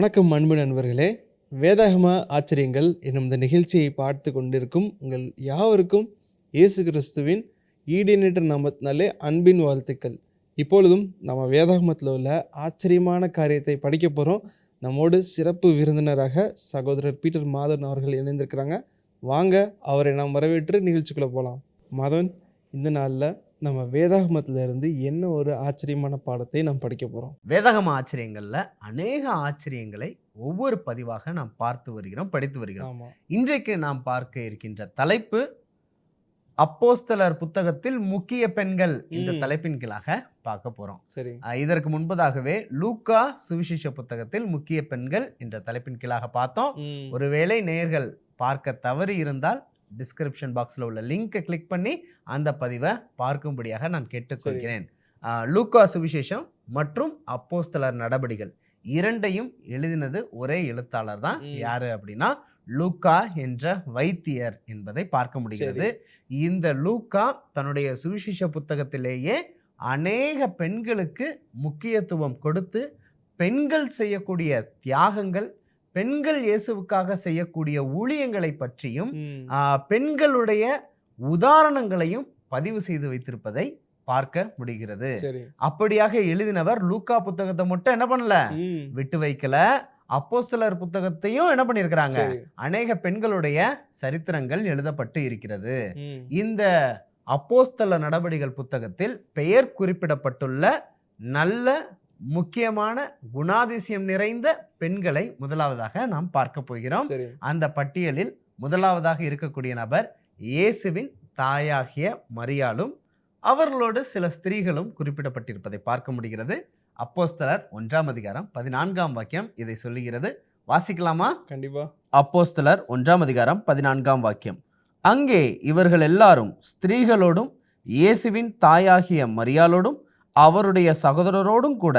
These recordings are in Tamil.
வணக்கம் அன்பு நண்பர்களே. வேதாகம ஆச்சரியங்கள் என்னும் இந்த நிகழ்ச்சியை பார்த்து கொண்டிருக்கும் உங்கள் யாவருக்கும் இயேசு கிறிஸ்துவின் ஈடினேட்டர் நாமத்தினாலே அன்பின் வாழ்த்துக்கள். இப்பொழுதும் நம்ம வேதாகமத்தில் உள்ள ஆச்சரியமான காரியத்தை படிக்க போகிறோம் நம்மோடு சிறப்பு விருந்தினராக சகோதரர் பீட்டர் மாதவன் அவர்கள் இணைந்திருக்கிறாங்க. வாங்க அவரை நாம் வரவேற்று நிகழ்ச்சிக்குள்ளே போகலாம் மாதவன் இந்த நாளில் நம்ம வேதாகமத்துல இருந்து என்ன ஒரு ஆச்சரியமான பாடத்தை நாம் படிக்க போகிறோம் வேதகம ஆச்சரியங்கள்ல அநேக ஆச்சரியங்களை ஒவ்வொரு பதிவாக நாம் பார்த்து வருகிறோம் படித்து வருகிறோம். இன்றைக்கு நாம் பார்க்க இருக்கின்ற தலைப்பு அப்போஸ்தலர் புத்தகத்தில் முக்கிய பெண்கள் என்ற ம். தலைப்பின் கீழாக பார்க்க போறோம். சரி. இதற்கு முன்பதாகவே லூக்கா சுவிசேஷ புத்தகத்தில் முக்கிய பெண்கள் என்ற தலைப்பின் கீழாக பார்த்தோம். ஒருவேளை நேயர்கள் பார்க்க தவறி இருந்தால் டிஸ்கிரிப்ஷன் பாக்ஸில் உள்ள லிங்கை கிளிக் பண்ணி அந்த பதிவை பார்க்கும்படியாக நான் கேட்டுக்கொள்கிறேன். லூக்கா சுவிசேஷம் மற்றும் அப்போஸ்தலர் நடபடிகள் இரண்டையும் எழுதினது ஒரே எழுத்தாளர் தான். யாரு அப்படின்னா லூக்கா என்ற வைத்தியர் என்பதை பார்க்க முடிகிறது. இந்த லூக்கா தன்னுடைய சுவிசேஷ புத்தகத்திலேயே அநேக பெண்களுக்கு முக்கியத்துவம் கொடுத்து பெண்கள் செய்யக்கூடிய தியாகங்கள் பெண்கள் இயேசுவுக்காக செய்யக்கூடிய ஊழியங்களை பற்றியும் பெண்களுடைய உதாரணங்களையும் பதிவு செய்து வைத்திருப்பதை பார்க்க முடிகிறது. அப்படியாக எழுதினவர் லூக்கா புத்தகத்தை மட்டும் என்ன பண்ணல. விட்டு வைக்கல. அப்போஸ்தலர் புத்தகத்தையும் என்ன பண்ணியிருக்கிறாங்க? சரி. அநேக பெண்களுடைய சரித்திரங்கள் எழுதப்பட்டு இருக்கிறது. இந்த அப்போஸ்தல நடவடிகள் புத்தகத்தில் பெயர் குறிப்பிடப்பட்டுள்ள நல்ல முக்கியமான குணாதிசயம் நிறைந்த பெண்களை முதலாவதாக நாம் பார்க்க போகிறோம். அந்த பட்டியலில் முதலாவதாக இருக்கக்கூடிய நபர் இயேசுவின் தாயாகிய மரியாளும் அவர்களோடு சில ஸ்திரீகளும் குறிப்பிடப்பட்டிருப்பதை பார்க்க முடிகிறது. அப்போஸ்தலர் ஒன்றாம் அதிகாரம் பதினான்காம் வாக்கியம் இதை சொல்லுகிறது. வாசிக்கலாமா? கண்டிப்பா. அப்போஸ்தலர் ஒன்றாம் அதிகாரம் பதினான்காம் வாக்கியம். அங்கே இவர்கள் எல்லாரும் ஸ்திரீகளோடும் இயேசுவின் தாயாகிய மரியாளோடும் அவருடைய சகோதரரோடும் கூட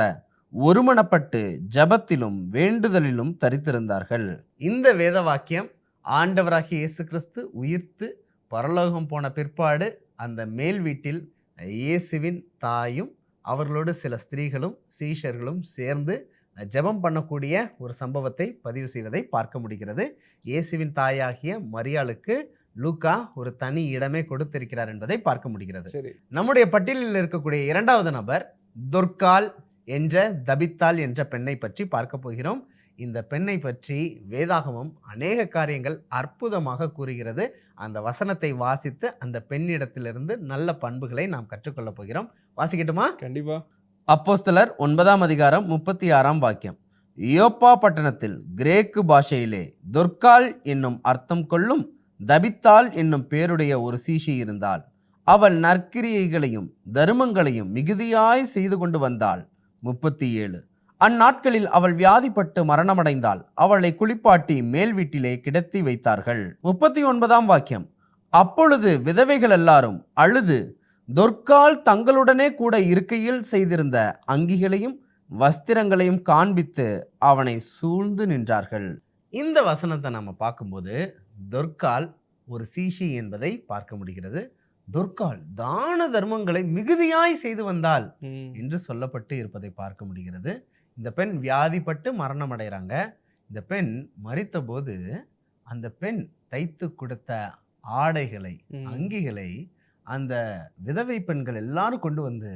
ஒருமனப்பட்டு ஜெபத்திலும் வேண்டுதலிலும் தரித்திருந்தார்கள். இந்த வேத வாக்கியம் ஆண்டவராகிய இயேசு கிறிஸ்து உயிர்த்து பரலோகம் போன பிற்பாடு அந்த மேல் வீட்டில் இயேசுவின் தாயும் அவர்களோடு சில ஸ்திரீகளும் சீஷர்களும் சேர்ந்து ஜெபம் பண்ணக்கூடிய ஒரு சம்பவத்தை பதிவு செய்வதை பார்க்க முடிகிறது. இயேசுவின் தாயாகிய மரியாளுக்கு லூக்கா ஒரு தனி இடமே கொடுத்திருக்கிறார் என்பதை பார்க்க முடிகிறது. சரி. நம்முடைய பட்டியலில் இருக்கக்கூடிய இரண்டாவது நபர் துர்கால் என்ற தபித்தால் என்ற பெண்ணை பற்றி பார்க்க போகிறோம். இந்த பெண்ணை பற்றி வேதாகமம் அநேக காரியங்கள் அற்புதமாக கூறுகிறது. அந்த வசனத்தை வாசித்து அந்த பெண்ணிடத்திலிருந்து நல்ல பண்புகளை நாம் கற்றுக்கொள்ளப் போகிறோம். வாசிக்கட்டுமா? கண்டிப்பா. அப்போஸ்தலர் ஒன்பதாம் அதிகாரம் முப்பத்தி ஆறாம் வாக்கியம். யோப்பா பட்டணத்தில் கிரேக்கு பாஷையிலே துர்கால் என்னும் அர்த்தம் கொள்ளும் தபித்தால் என்னும் பேருடைய ஒரு சீஷி இருந்தாள். அவள் நற்கிரியைகளையும் தருமங்களையும் மிகுதியாய் செய்து கொண்டு வந்தாள். முப்பத்தி ஏழு அந்நாட்களில் அவள் வியாதிப்பட்டு மரணமடைந்தாள். அவளை குளிப்பாட்டி மேல் வீட்டிலே கிடத்தி வைத்தார்கள். முப்பத்தி ஒன்பதாம் வாக்கியம். அப்பொழுது விதவைகள் எல்லாரும் அழுது தொற்கால் தங்களுடனே கூட இருக்கையில் செய்திருந்த அங்கிகளையும் வஸ்திரங்களையும் காண்பித்து அவனை சூழ்ந்து நின்றார்கள். இந்த வசனத்தை நம்ம பார்க்கும்போது தொற்கால் ஒரு சீஷி என்பதை பார்க்க முடிகிறது தொற்கால் தான தர்மங்களை மிகுதியாய் செய்து வந்தாள் ம். என்று சொல்லப்பட்டு இருப்பதை பார்க்க முடிகிறது இந்த பெண் வியாதிப்பட்டு மரணம் அடைகிறாங்க இந்த பெண் மரித்தபோது அந்த பெண் தைத்து கொடுத்த ஆடைகளை. அங்கிகளை அந்த விதவை பெண்கள் எல்லாரும் கொண்டு வந்து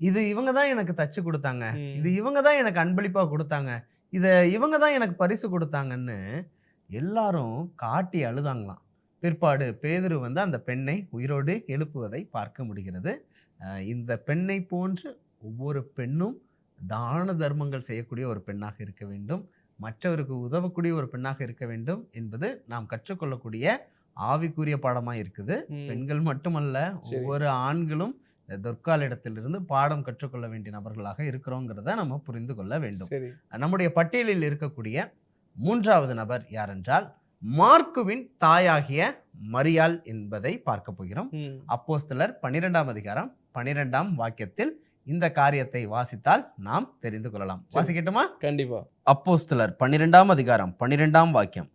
இது இவங்க தான் எனக்கு தச்சு கொடுத்தாங்க. இது இவங்க தான் எனக்கு அன்பளிப்பாக கொடுத்தாங்க இதை இவங்க தான் எனக்கு பரிசு கொடுத்தாங்கன்னு எல்லாரும் காட்டி அழுதாங்களாம். பிற்பாடு பேதுரு வந்து அந்த பெண்ணை உயிரோடு எழுப்புவதை பார்க்க முடிகிறது. இந்த பெண்ணை போன்று ஒவ்வொரு பெண்ணும் தான தர்மங்கள் செய்யக்கூடிய ஒரு பெண்ணாக இருக்க வேண்டும். மற்றவருக்கு உதவக்கூடிய ஒரு பெண்ணாக இருக்க வேண்டும் என்பது நாம் கற்றுக்கொள்ளக்கூடிய ஆவிக்குரிய பாடமாக இருக்குது. பெண்கள் மட்டுமல்ல. ஒவ்வொரு ஆண்களும் இந்த தொற்காலிடத்திலிருந்து பாடம் கற்றுக்கொள்ள வேண்டிய நபர்களாக இருக்கிறோங்கிறத நம்ம புரிந்து கொள்ள வேண்டும். நம்முடைய பட்டியலில் இருக்கக்கூடிய மூன்றாவது நபர் யாரென்றால் மார்க்குவின் தாயாகிய மரியாள் என்பதை பார்க்க போகிறோம். அப்போஸ்தலர் பன்னிரெண்டாம் அதிகாரம் பன்னிரெண்டாம் வாக்கியத்தில் இந்த காரியத்தை வாசித்தால் நாம் தெரிந்து கொள்ளலாம். வாசிக்கட்டுமா? கண்டிப்பா. அப்போஸ்தலர் பன்னிரெண்டாம் அதிகாரம் பன்னிரெண்டாம் வாக்கியம்.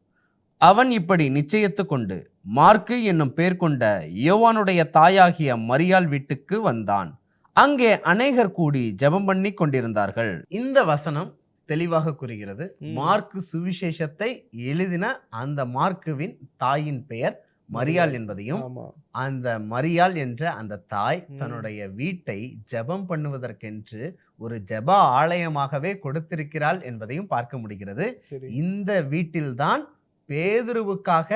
அவன் இப்படி நிச்சயித்து கொண்டு மார்க்கு என்னும் பேர் கொண்ட யோவானுடைய தாயாகிய மரியாள் வீட்டுக்கு வந்தான். அங்கே அநேகர் கூடி ஜெபம் பண்ணி கொண்டிருந்தார்கள். இந்த வசனம் தெளிவாக கூறுகிறது. மார்க்கு சுவிசேஷத்தை எழுதின அந்த மார்க்குவின் தாயின் பெயர் மரியாள் என்பதையும் அந்த மரியாள் என்ற அந்த தாய். தன்னுடைய வீட்டை ஜெபம் பண்ணுவதற்கென்று ஒரு ஜெப ஆலயமாகவே கொடுத்திருக்கிறாள் என்பதையும் பார்க்க முடிகிறது. இந்த வீட்டில்தான் பேதுருவுக்காக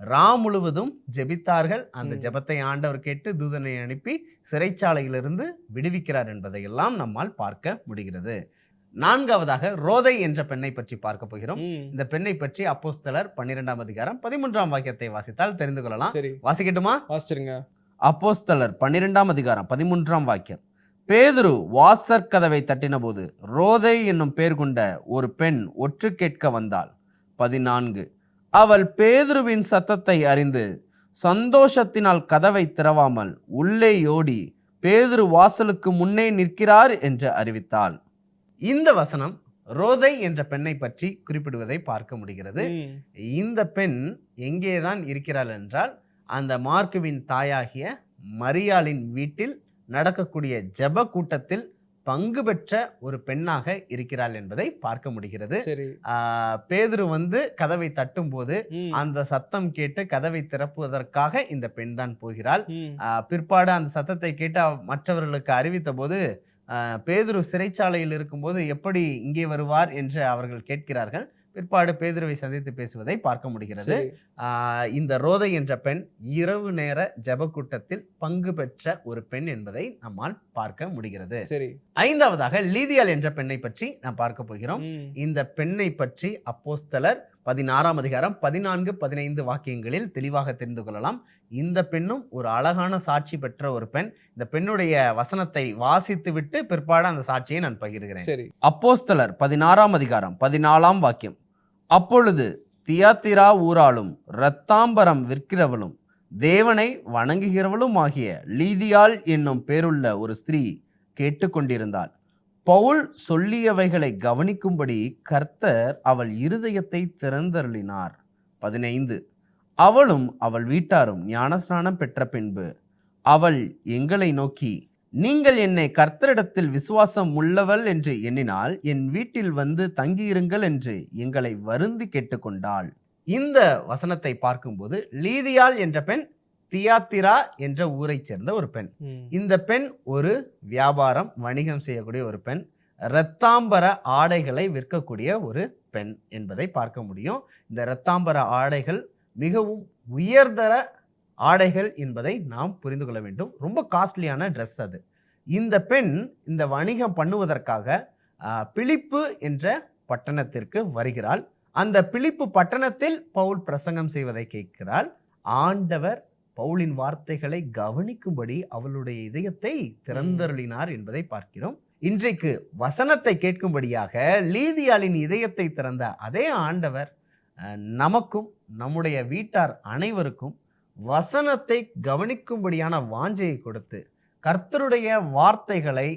ரா முழுவதும் ஜெபித்தார்கள். அந்த. ஜெபத்தை ஆண்டவர் கேட்டு தூதனை அனுப்பி சிறைச்சாலையிலிருந்து விடுவிக்கிறார் என்பதையெல்லாம் நம்மால் பார்க்க முடிகிறது. நான்காவதாக ரோதை என்ற பெண்ணை பற்றி பார்க்க போகிறோம். இந்த பெண்ணை பற்றி அப்போஸ்தலர் பன்னிரெண்டாம் அதிகாரம் பதிமூன்றாம் வாக்கியத்தை வாசித்தால் தெரிந்து கொள்ளலாம். சரி. வாசிக்கட்டுமா? வாசிச்சிருங்க. அப்போஸ்தலர் பன்னிரெண்டாம் அதிகாரம் பதிமூன்றாம் வாக்கியம். பேதுரு வாசற் கதவை தட்டினபோது ரோதை என்னும் பேர் கொண்ட ஒரு பெண் ஒற்று கேட்க வந்தாள். பதினான்கு. அவள் பேதுருவின் சத்தத்தை அறிந்து சந்தோஷத்தினால் கதவை திறவாமல் உள்ளேயோடி பேதுரு வாசலுக்கு முன்னே நிற்கிறார் என்று அறிவித்தாள். இந்த வசனம் ரோதை என்ற பெண்ணை பற்றி குறிப்பிடுவதை பார்க்க முடிகிறது. இந்த பெண் எங்கேதான் இருக்கிறாள் என்றால் அந்த மார்க்குவின் தாயாகிய மரியாளின் வீட்டில் நடக்கக்கூடிய ஜெப கூட்டத்தில் பங்கு பெற்ற ஒரு பெண்ணாக இருக்கிறாள் என்பதை பார்க்க முடிகிறது. பேதுரு வந்து கதவை தட்டும் போது அந்த சத்தம் கேட்டு கதவை திறப்புவதற்காக இந்த பெண் தான் போகிறாள். பிற்பாடு அந்த சத்தத்தை கேட்டு மற்றவர்களுக்கு அறிவித்த போது பேதுரு சிறைச்சாலையில் இருக்கும்போது எப்படி இங்கே வருவார் என்று அவர்கள் கேட்கிறார்கள். பிற்பாடு பேதுருவை சந்தித்து பேசுவதை பார்க்க முடிகிறது. இந்த ரோதை என்ற பெண் இரவு நேர ஜெப கூட்டத்தில் பங்கு பெற்ற ஒரு பெண் என்பதை நம்மால் பார்க்க முடிகிறது. சரி. ஐந்தாவதாக லீதியால் என்ற பெண்ணை பற்றி நாம் பார்க்க போகிறோம். இந்த பெண்ணை பற்றி அப்போஸ்தலர் பதினாறாம் அதிகாரம் பதினான்கு பதினைந்து வாக்கியங்களில் தெளிவாக தெரிந்து கொள்ளலாம். இந்த பெண்ணும் ஒரு அழகான சாட்சி பெற்ற ஒரு பெண். இந்த பெண்ணுடைய வசனத்தை வாசித்து விட்டு பிற்பாடு அந்த சாட்சியை நான் பகிர்கிறேன். சரி. அப்போஸ்தலர் பதினாறாம் அதிகாரம் பதினாலாம் வாக்கியம். அப்பொழுது தியாத்திரா ஊராளும் இரத்தாம்பரம் விற்கிறவளும் தேவனை வணங்குகிறவளும் ஆகிய லீதியாள் என்னும் பேருள்ள ஒரு ஸ்திரீ கேட்டுக்கொண்டிருந்தாள். பவுல் சொல்லியவைகளை கவனிக்கும்படி கர்த்தர் அவள் இருதயத்தை திறந்தருளினார். பதினைந்து. அவளும் அவள் வீட்டாரும் ஞானஸ்நானம் பெற்ற பின்பு அவள் எங்களை நோக்கி நீங்கள் என்னை கர்த்தரிடத்தில் விசுவாசம் உள்ளவள் என்று எண்ணினால் என் வீட்டில் வந்து தங்கியிருங்கள் என்று எங்களை வருந்தி கேட்டுக்கொண்டாள். இந்த வசனத்தை பார்க்கும்போது லீதியாள் என்ற பெண் தியாத்திரா என்ற ஊரைச் சேர்ந்த ஒரு பெண். இந்த பெண் ஒரு வியாபாரம் வணிகம் செய்யக்கூடிய ஒரு பெண். இரத்தாம்பர ஆடைகளை விற்கக்கூடிய ஒரு பெண் என்பதை பார்க்க முடியும். இந்த இரத்தாம்பர ஆடைகள் மிகவும் உயர்தர ஆடைகள் என்பதை நாம் புரிந்து கொள்ள வேண்டும். ரொம்ப காஸ்ட்லியான ட்ரெஸ் அது. இந்த பெண் இந்த வணிகம் பண்ணுவதற்காக ஆஹ், பிலிப்பு என்ற பட்டணத்திற்கு வருகிறாள். அந்த பிலிப்பு பட்டணத்தில் பவுல் பிரசங்கம் செய்வதை கேட்கிறாள். ஆண்டவர் பவுலின் வார்த்தைகளை கவனிக்கும்படி அவளுடைய இதயத்தை திறந்தருளினார் என்பதை பார்க்கிறோம். இன்றைக்கு வசனத்தை கேட்கும்படியாக லீதியாளின் இதயத்தை திறந்த அதே ஆண்டவர் நமக்கும் நம்முடைய வீட்டார் அனைவருக்கும் வசனத்தை கவனிக்கும்படியான வாஞ்சையை கொடுத்து கர்த்தருடைய வார்த்தைகளை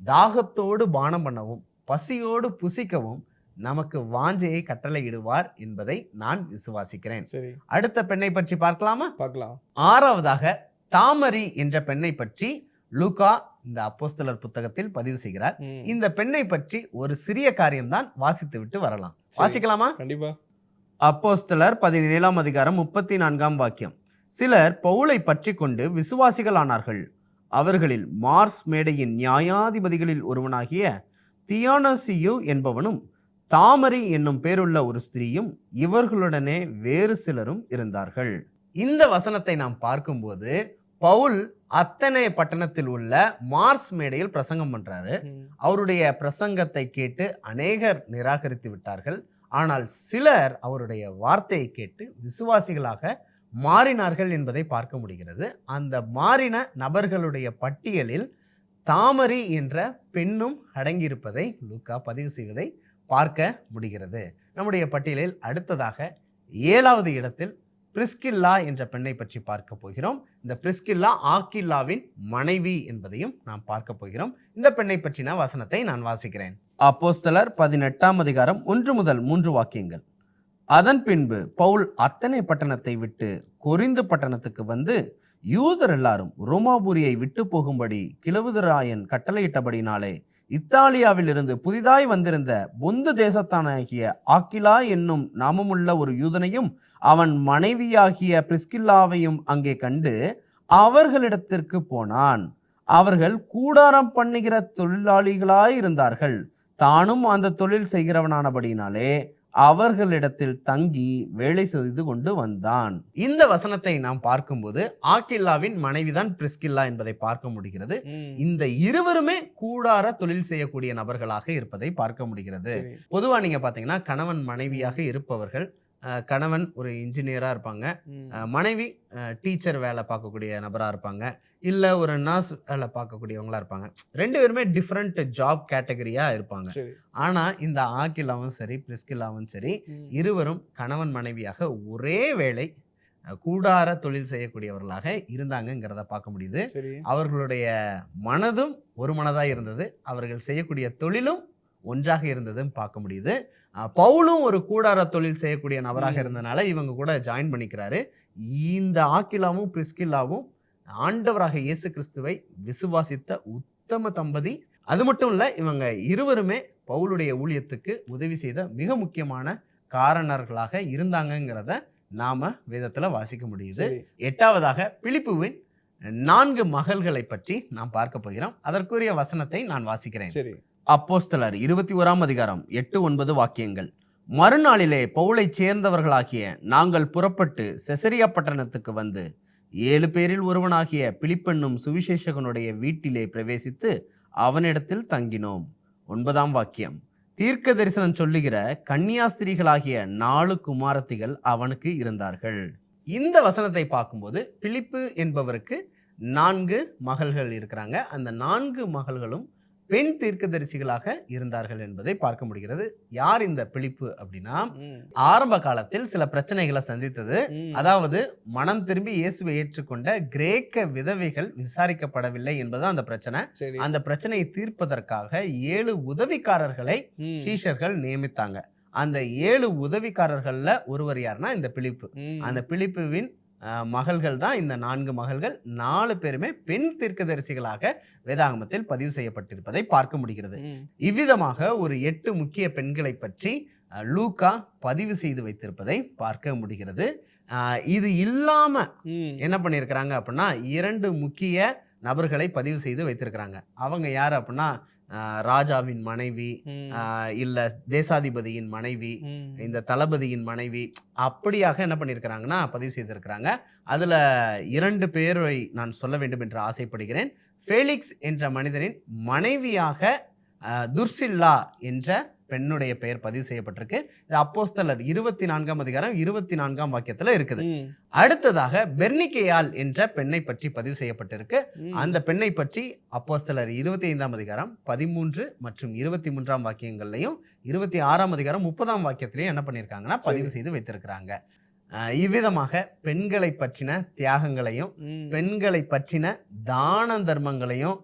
தாகத்தோடு பானம் பண்ணவும் பசியோடு புசிக்கவும் நமக்கு வாஞ்சையை கட்டளையிடுவார் என்பதை நான் விசுவாசிக்கிறேன். அடுத்த பெண்ணை பற்றி பார்க்கலாமா? பார்க்கலாம். ஆறாவதாக தாமரி என்ற பெண்ணை பற்றி லூகா இந்த அப்போஸ்தலர் புத்தகத்தில் பதிவு செய்கிறார். இந்த பெண்ணை பற்றி ஒரு சிறிய காரியம்தான் வாசித்து விட்டு வரலாம். வாசிக்கலாமா? கண்டிப்பா. அப்போஸ்தலர் பதினேழாம் அதிகாரம் முப்பத்தி நான்காம் வாக்கியம். சிலர் பவுலை பற்றி கொண்டு விசுவாசிகளானார்கள். அவர்களில் மார்ஸ் மேடையின் நியாயாதிபதிகளில் ஒருவனாகிய தியானசியு என்பவனும் தாமரி என்னும் பேருள்ள ஒரு ஸ்திரீயும் இவர்களுடனே வேறு சிலரும் இருந்தார்கள். இந்த வசனத்தை நாம் பார்க்கும்போது பவுல் அத்தனை பட்டணத்தில் உள்ள மார்ஸ் மேடையில் பிரசங்கம் பண்றாரு. அவருடைய பிரசங்கத்தை கேட்டு அநேகர் நிராகரித்து விட்டார்கள். ஆனால் சிலர் அவருடைய வார்த்தையை கேட்டு விசுவாசிகளாக மாறினார்கள் என்பதை பார்க்க முடிகிறது. அந்த மாறின நபர்களுடைய பட்டியலில் தாமரி என்ற பெண்ணும் அடங்கியிருப்பதை லூக்கா பதிவு செய்வதை பார்க்க முடிகிறது. நம்முடைய பட்டியலில் அடுத்ததாக ஏழாவது இடத்தில் பிரிஸ்கில்லா என்ற பெண்ணை பற்றி பார்க்க போகிறோம். இந்த பிரிஸ்கில்லா ஆக்கில்லாவின் மனைவி என்பதையும் நாம் பார்க்க போகிறோம். இந்த பெண்ணை பற்றின வசனத்தை நான் வாசிக்கிறேன். அப்போஸ்தலர் பதினெட்டாம் அதிகாரம் ஒன்று முதல் மூன்று வாக்கியங்கள். அதன் பின்பு பவுல் அத்தனை பட்டணத்தை விட்டு கொரிந்து பட்டணத்துக்கு வந்து யூதர் எல்லாரும் ரோமாபுரியை விட்டு போகும்படி கிழவுதராயன் கட்டளையிட்டபடினாலே இத்தாலியாவில் இருந்து புதிதாய் வந்திருந்த பொந்து தேசத்தானாகிய ஆக்கிலா என்னும் நாமமுள்ள ஒரு யூதனையும் அவன் மனைவியாகிய பிரிஸ்கில்லாவையும் அங்கே கண்டு அவர்களிடத்திற்கு போனான். அவர்கள் கூடாரம் பண்ணுகிற தொழிலாளிகளாய் இருந்தார்கள் தானும் அந்த தொழில் செய்கிறவனானபடினாலே அவர்களிடத்தில் தங்கி வேலை செய்து கொண்டு வந்தான் இந்த வசனத்தை நாம் பார்க்கும்போது ஆக்கில்லாவின் மனைவிதான் பிரிஸ்கில்லா என்பதை பார்க்க முடிகிறது. இந்த இருவருமே கூடார தொழில் செய்யக்கூடிய நபர்களாக இருப்பதை பார்க்க முடிகிறது. பொதுவா நீங்க பாத்தீங்கன்னா கணவன் மனைவியாக இருப்பவர்கள் கணவன் ஒரு இன்ஜினியரா இருப்பாங்க. மனைவி டீச்சர் வேலை பார்க்கக்கூடிய நபரா இருப்பாங்க. இல்ல ஒரு நர்ஸ் வேலை பார்க்கக்கூடியவங்களா இருப்பாங்க. ரெண்டு பேருமே டிஃப்ரெண்ட் ஜாப் கேட்டகரியா இருப்பாங்க. சரி. ஆனா இந்த ஆக்கிலாவும் சரி பிரிஸ்கில்லாவும் சரி. இருவரும் கணவன் மனைவியாக ஒரே அஹ், கூடார தொழில் செய்யக்கூடியவர்களாக இருந்தாங்கங்கிறத பார்க்க முடியுது. அவர்களுடைய மனதும் ஒரு மனதாக இருந்தது. அவர்கள் செய்யக்கூடிய தொழிலும் ஒன்றாக இருந்ததுன்னு பார்க்க முடியுது. பவுலும் ஒரு கூடார தொழில் செய்யக்கூடிய நபராக. இருந்தனால இவங்க கூட ஜாயின் பண்ணிக்கிறாரு. இந்த ஆக்கிலாவும் பிரிஸ்கில்லாவும் ஆண்டவராக இயேசு கிறிஸ்துவை விசுவாசித்த உத்தம தம்பதி. அது மட்டும் இல்ல இவங்க இருவருமே பவுலுடைய ஊழியத்துக்கு உதவி செய்த மிக முக்கியமான காரணர்களாக இருந்தாங்கங்கிறத நாம வேதத்துல வாசிக்க முடியுது. எட்டாவதாக பிலிப்புவின் நான்கு மகள்களை பற்றி நாம் பார்க்க போகிறோம். அதற்குரிய வசனத்தை நான் வாசிக்கிறேன். சரி. அப்போஸ்தலர் இருபத்தி ஓராம் அதிகாரம் எட்டு ஒன்பது வாக்கியங்கள். மறுநாளிலே பவுளைச் சேர்ந்தவர்களாகிய நாங்கள் புறப்பட்டு செசரியா பட்டணத்துக்கு வந்து ஏழு பேரில் ஒருவனாகிய பிலிப்பென்னும் சுவிசேஷகனுடைய வீட்டிலே பிரவேசித்து அவனிடத்தில் தங்கினோம். ஒன்பதாம் வாக்கியம். தீர்க்க தரிசனம் சொல்லுகிற கன்னியாஸ்திரிகளாகிய நாலு குமாரத்திகள் அவனுக்கு இருந்தார்கள். இந்த வசனத்தை பார்க்கும்போது பிலிப்பு என்பவருக்கு நான்கு மகள்கள் இருக்கிறாங்க. அந்த நான்கு மகள்களும் பெண் தீர்க்கதரிசிகளாக இருந்தார்கள் என்பதை பார்க்க முடிகிறது யார் இந்த பிலிப்பு அப்படின்னா. ஆரம்ப காலத்தில் சில பிரச்சனைகளை சந்தித்தது. அதாவது மனம் திரும்பி இயேசுவை ஏற்றுக்கொண்ட கிரேக்க விதவைகள் விசாரிக்கப்படவில்லை என்பதுதான் அந்த பிரச்சனை அந்த பிரச்சனையை தீர்ப்பதற்காக ஏழு உதவிக்காரர்களை. சீஷர்கள் நியமித்தாங்க அந்த ஏழு உதவிக்காரர்கள்ல ஒருவர் யாருன்னா இந்த பிலிப்பு ம். அந்த பிலிப்புவின் அஹ், மகள்கள் தான் இந்த நான்கு மகள்கள் நாலு பேருமே பெண் தீர்க்கதரிசிகளாக வேதாகமத்தில் பதிவு செய்யப்பட்டிருப்பதை பார்க்க முடிகிறது. இவ்விதமாக ஒரு எட்டு முக்கிய பெண்களை பற்றி லூக்கா பதிவு செய்து வைத்திருப்பதை பார்க்க முடிகிறது இது இல்லாம. என்ன பண்ணியிருக்கிறாங்க அப்படின்னா இரண்டு முக்கிய நபர்களை பதிவு செய்து வைத்திருக்கிறாங்க அவங்க யார் அப்படின்னா ராஜாவின் மனைவி இல்ல தேசாதிபதியின் மனைவி. இந்த தளபதியின் மனைவி அப்படியாக என்ன பண்ணியிருக்கிறாங்கன்னா பதிவு செய்திருக்கிறாங்க. அதுல இரண்டு பேரை நான் சொல்ல வேண்டும் என்று ஆசைப்படுகிறேன். ஃபேலிக்ஸ் என்ற மனிதனின் மனைவியாக துர்சில்லா என்ற பெண்ணுடைய பெயர் பதிவு செய்யப்பட்டிருக்கு அப்போஸ்தலர் இருபத்தி நான்காம் அதிகாரம் இருபத்தி நான்காம் வாக்கியத்துல இருக்குது. அடுத்ததாக பெர்னிகேயால் என்ற பெண்ணை பற்றி பதிவு செய்யப்பட்டிருக்கு. அந்த பெண்ணை பற்றி அப்போஸ்தலர் இருபத்தி ஐந்தாம் அதிகாரம் பதிமூன்று மற்றும் இருபத்தி மூன்றாம் வாக்கியங்கள்லையும் இருபத்தி ஆறாம் அதிகாரம் முப்பதாம் வாக்கியத்திலையும் என்ன பண்ணியிருக்காங்கன்னா பதிவு செய்து வைத்திருக்கிறாங்க இவ்விதமாக பெண்களை பற்றின தியாகங்களையும். பெண்களை பற்றின தான தர்மங்களையும்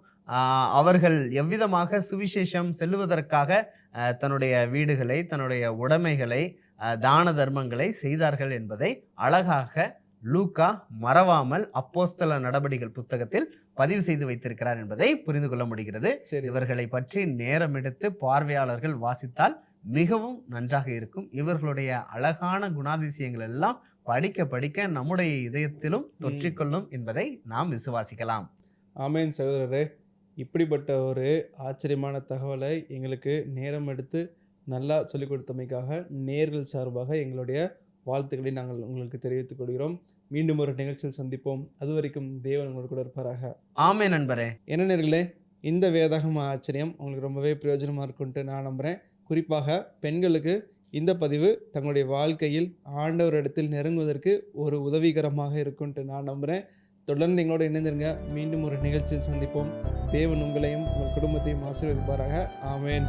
அவர்கள் எவ்விதமாக சுவிசேஷம் செல்லுவதற்காக தன்னுடைய வீடுகளை தன்னுடைய உடைமைகளை தான தர்மங்களை செய்தார்கள் என்பதை அழகாக லூக்கா மறவாமல் அப்போஸ்தல நடபடிகள் புத்தகத்தில் பதிவு செய்து வைத்திருக்கிறார் என்பதை புரிந்து கொள்ள முடிகிறது. இவர்களை பற்றி நேரம் எடுத்து பார்வையாளர்கள் வாசித்தால் மிகவும் நன்றாக இருக்கும். இவர்களுடைய அழகான குணாதிசயங்கள் எல்லாம் படிக்க படிக்க நம்முடைய இதயத்திலும் தொற்றிக்கொள்ளும் என்பதை நாம் விசுவாசிக்கலாம். ஆமேன் சகோதரரே. இப்படிப்பட்ட ஒரு ஆச்சரியமான தகவலை எங்களுக்கு நேரம் எடுத்து நல்லா சொல்லிக் கொடுத்தமைக்காக நேர்கள் சார்பாக எங்களுடைய வாழ்த்துக்களை நாங்கள் உங்களுக்கு தெரிவித்துக் கொள்கிறோம். மீண்டும் ஒரு நிகழ்ச்சியில் சந்திப்போம். அது வரைக்கும் தேவன் உங்களோடு கூட இருப்பாராக. ஆமே நண்பரே. என்ன நேர்களே இந்த வேதாகம ஆச்சரியம் உங்களுக்கு ரொம்பவே பிரயோஜனமாக இருக்குன்ட்டு நான் நம்புகிறேன் குறிப்பாக பெண்களுக்கு இந்த பதிவு தங்களுடைய வாழ்க்கையில் ஆண்டவரிடத்தில் நெருங்குவதற்கு ஒரு உதவிகரமாக இருக்குன்ட்டு நான் நம்புகிறேன் தொடர்ந்து எங்களோட இணைந்திருங்க. மீண்டும் ஒரு நிகழ்ச்சியில் சந்திப்போம். தேவன் உங்களையும் உங்கள் குடும்பத்தையும் ஆசீர்வதிப்பாராக. ஆமேன்.